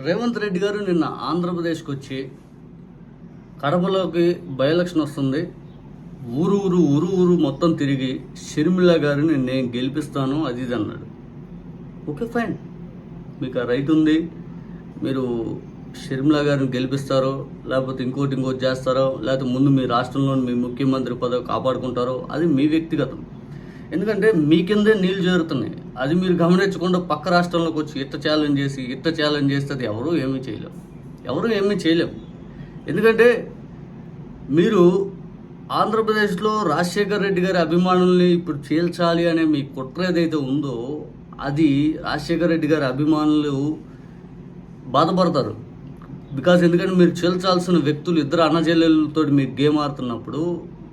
రేవంత్ రెడ్డి గారు నిన్న ఆంధ్రప్రదేశ్కి వచ్చి కడపలోకి బై ఎలక్షన్ వస్తుంది. ఊరు ఊరు ఊరు ఊరు మొత్తం తిరిగి షర్మిల గారిని నేను గెలిపిస్తాను అది ఇది అన్నాడు. Okay fine. మీకు ఆ రైట్ ఉంది. మీరు షర్మిల గారిని గెలిపిస్తారో లేకపోతే ఇంకోటి ఇంకోటి చేస్తారో లేకపోతే ముందు మీ రాష్ట్రంలో మీ ముఖ్యమంత్రి పదవి కాపాడుకుంటారో అది మీ వ్యక్తిగతం. ఎందుకంటే మీ కిందే నీళ్ళు చేరుతున్నాయి. అది మీరు గమనించకుండా పక్క రాష్ట్రంలోకి వచ్చి ఇట్ట ఛాలెంజ్ చేసి ఇట్ట ఛాలెంజ్ చేస్తే అది ఎవరూ ఏమీ చేయలేము ఎవరూ ఏమీ చేయలేము ఎందుకంటే మీరు ఆంధ్రప్రదేశ్లో రాజశేఖర్ రెడ్డి గారి అభిమానుల్ని ఇప్పుడు చీల్చాలి అనే మీ కుట్ర ఏదైతే ఉందో అది రాజశేఖర్ రెడ్డి గారి అభిమానులు బాధపడతారు. బికాజ్ ఎందుకంటే మీరు చీల్చాల్సిన వ్యక్తులు ఇద్దరు అన్నజల్లెలతో మీరు గేమ్ ఆడుతున్నప్పుడు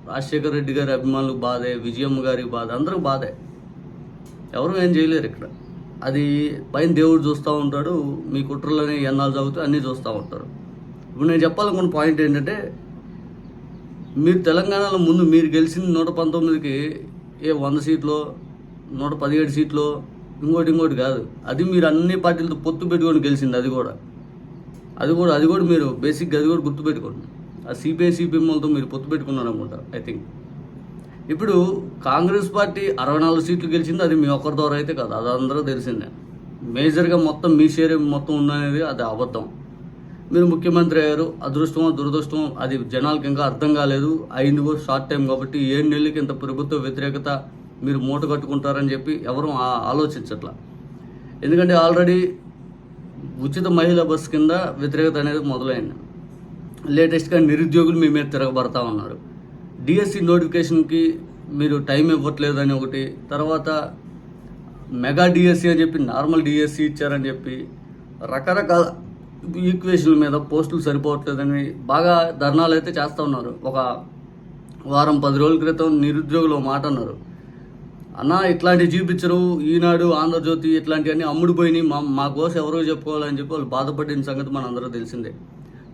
రాజశేఖర్ రెడ్డి గారి అభిమానులకు బాధే విజయమ్మ గారి బాధ అందరికి బాధే. ఎవరు ఏం చేయలేరు ఇక్కడ. అది పైన దేవుడు చూస్తూ ఉంటాడు మీ కుట్రలోనే ఎన్నాళ్ళు చదువుతూ అన్నీ చూస్తూ ఉంటారు. ఇప్పుడు నేను చెప్పాలనుకున్న పాయింట్ ఏంటంటే మీరు తెలంగాణలో ముందు మీరు గెలిచింది నూట పంతొమ్మిదికి ఏ వంద సీట్లో నూట పదిహేడు సీట్లో ఇంకోటి ఇంకోటి కాదు. అది మీరు అన్ని పార్టీలతో పొత్తు పెట్టుకొని గెలిచింది అది కూడా. అది కూడా అది కూడా మీరు బేసిక్గా అది కూడా గుర్తుపెట్టుకోండి. ఆ సిబిఐ సిపిఎంలతో మీరు పొత్తు పెట్టుకున్నారనుకుంటా ఐ థింక్ ఇప్పుడు కాంగ్రెస్ పార్టీ అరవై నాలుగు సీట్లు గెలిచింది అది మీ ఒక్కరి ద్వారా అయితే కాదు అది అందరూ తెలిసిందే. మేజర్గా మొత్తం మీ షేర్ మొత్తం ఉందనేది అది అబద్ధం. మీరు ముఖ్యమంత్రి అయ్యారు అదృష్టమో దురదృష్టం అది జనాలకి ఇంకా అర్థం కాలేదు అయింది కూడా షార్ట్ టైం కాబట్టి ఏడు నెలలకి ఇంత ప్రభుత్వ వ్యతిరేకత మీరు మూట కట్టుకుంటారని చెప్పి ఎవరు ఆ- ఆలోచించట్లా. ఎందుకంటే ఆల్రెడీ ఉచిత మహిళా బస్ కింద వ్యతిరేకత అనేది మొదలైంది. లేటెస్ట్గా నిరుద్యోగులు మీ మీద తిరగబడతా ఉన్నారు. డిఎస్సి నోటిఫికేషన్కి మీరు టైం ఇవ్వట్లేదని ఒకటి తర్వాత మెగా డిఎస్సి అని చెప్పి నార్మల్ డిఎస్సి ఇచ్చారని చెప్పి రకరకాల ఈక్వేషన్ల మీద పోస్టులు సరిపోవట్లేదని బాగా ధర్నాలు అయితే చేస్తూ ఉన్నారు. ఒక వారం పది రోజుల క్రితం నిరుద్యోగులు మాట అన్నారు. అన్న ఇట్లాంటివి చూపించరు. ఈనాడు ఆంధ్రజ్యోతి ఇట్లాంటివన్నీ అమ్ముడుపోయినాయి. మా మా కోసం ఎవరో చెప్పుకోవాలని చెప్పి వాళ్ళు బాధపడిన సంగతి మన అందరూ తెలిసిందే.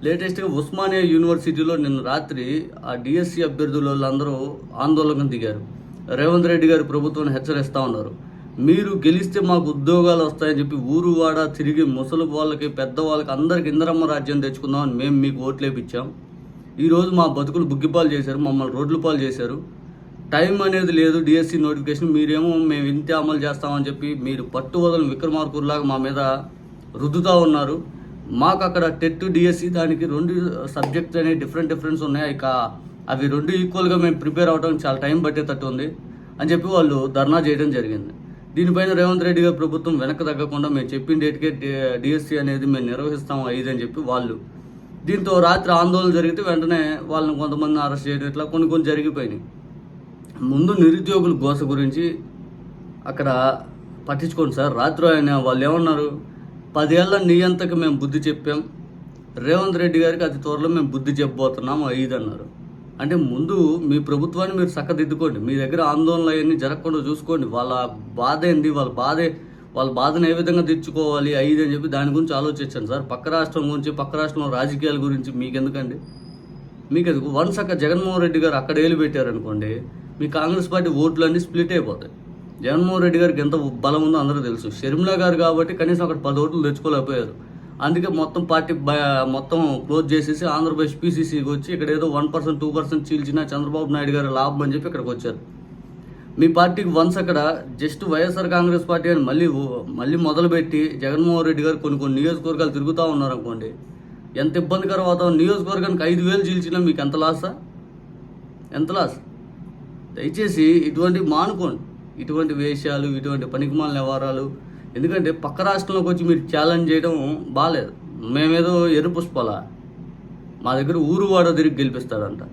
లేటెస్ట్గా ఉస్మానియా యూనివర్సిటీలో నిన్న రాత్రి ఆ డిఎస్సి అభ్యర్థులు వాళ్ళందరూ ఆందోళనకు దిగారు. రేవంత్ రెడ్డి గారి ప్రభుత్వాన్ని హెచ్చరిస్తూ ఉన్నారు. మీరు గెలిస్తే మాకు ఉద్యోగాలు వస్తాయని చెప్పి ఊరు వాడ తిరిగి ముసలి వాళ్ళకి పెద్దవాళ్ళకి అందరికి ఇందరమ్మ రాజ్యం తెచ్చుకుందామని మేము మీకు ఓట్లేపిచ్చాం ఈరోజు మా బతుకులు బుగ్గిపాలు చేశారు మమ్మల్ని రోడ్లు పాలు చేశారు. టైం అనేది లేదు డిఎస్సి నోటిఫికేషన్ మీరేమో మేము ఇంతే అమలు చేస్తామని చెప్పి మీరు పట్టు వదలని విక్రమార్కుల్లాగా మా మీద రుద్దుతూ ఉన్నారు. మాకు అక్కడ టెట్ డిఎస్సి దానికి రెండు సబ్జెక్ట్స్ అనేవి డిఫరెంట్ డిఫరెన్స్ ఉన్నాయి. ఇక అవి రెండు ఈక్వల్గా మేము ప్రిపేర్ అవడానికి చాలా టైం పట్టేటట్టు ఉంది అని చెప్పి వాళ్ళు ధర్నా చేయడం జరిగింది. దీనిపైన రేవంత్ రెడ్డి గారి ప్రభుత్వం వెనక తగ్గకుండా మేము చెప్పిన డేట్కే డిఎస్సి అనేది మేము నిర్వహిస్తాం ఐదు అని చెప్పి వాళ్ళు. దీంతో రాత్రి ఆందోళన జరిగితే వెంటనే వాళ్ళని కొంతమంది అరెస్ట్ చేయడం ఇట్లా కొన్ని కొన్ని జరిగిపోయినాయి. ముందు నిరుద్యోగుల గోస గురించి అక్కడ పట్టించుకోండి సార్. రాత్రి ఆయన వాళ్ళు ఏమన్నారు? పదేళ్ళ నీ అంతకు మేము బుద్ధి చెప్పాం. రేవంత్ రెడ్డి గారికి అతి త్వరలో మేము బుద్ధి చెప్పబోతున్నాం ఐదు అన్నారు అంటే ముందు మీ ప్రభుత్వాన్ని మీరు చక్కదిద్దుకోండి. మీ దగ్గర ఆందోళనలు అవన్నీ జరగకుండా చూసుకోండి. వాళ్ళ బాధ ఏంది? వాళ్ళ బాధే వాళ్ళ బాధను ఏ విధంగా తెచ్చుకోవాలి? ఐదు అని చెప్పి దాని గురించి ఆలోచించండి సార్. పక్క రాష్ట్రం గురించి పక్క రాష్ట్రంలో రాజకీయాల గురించి మీకెందుకండి? మీకు ఎందుకు వన్స్ అక్క జగన్మోహన్ రెడ్డి గారు అక్కడ ఏలు పెట్టారనుకోండి మీ కాంగ్రెస్ పార్టీ ఓట్లన్నీ స్ప్లిట్ అయిపోతాయి. జగన్మోహన్ రెడ్డి గారికి ఎంత బలం ఉందో అందరూ తెలుసు. షర్మిల గారు కాబట్టి కనీసం అక్కడ పది ఓట్లు తెచ్చుకోలేకపోయారు. అందుకే మొత్తం పార్టీ మొత్తం క్లోజ్ చేసేసి ఆంధ్రప్రదేశ్ పీసీసీకి వచ్చి ఇక్కడ ఏదో వన్ పర్సెంట్ టూ పర్సెంట్ చీల్చిన చంద్రబాబు నాయుడు గారి లాభం అని చెప్పి ఇక్కడికి వచ్చారు. మీ పార్టీకి వన్స్ అక్కడ జస్ట్ వైఎస్ఆర్ కాంగ్రెస్ పార్టీ అని మళ్ళీ మళ్ళీ మొదలుపెట్టి జగన్మోహన్ రెడ్డి గారు కొన్ని కొన్ని నియోజకవర్గాలు తిరుగుతూ ఉన్నారు అనుకోండి ఎంత ఇబ్బందికర వాతావరణం. నియోజకవర్గానికి ఐదు వేలు చీల్చినా మీకు ఎంత లాసా ఎంత లాస్ దయచేసి ఇటువంటి మానుకోండి. ఇటువంటి వేషాలు ఇటువంటి పనికిమాల వ్యవహారాలు. ఎందుకంటే పక్క రాష్ట్రంలోకి వచ్చి మీరు ఛాలెంజ్ చేయడం బాగాలేదు మేమేదో ఎర్ర పుష్పాల మా దగ్గర ఊరు వాడ తిరిగి గెలిపిస్తాడంట.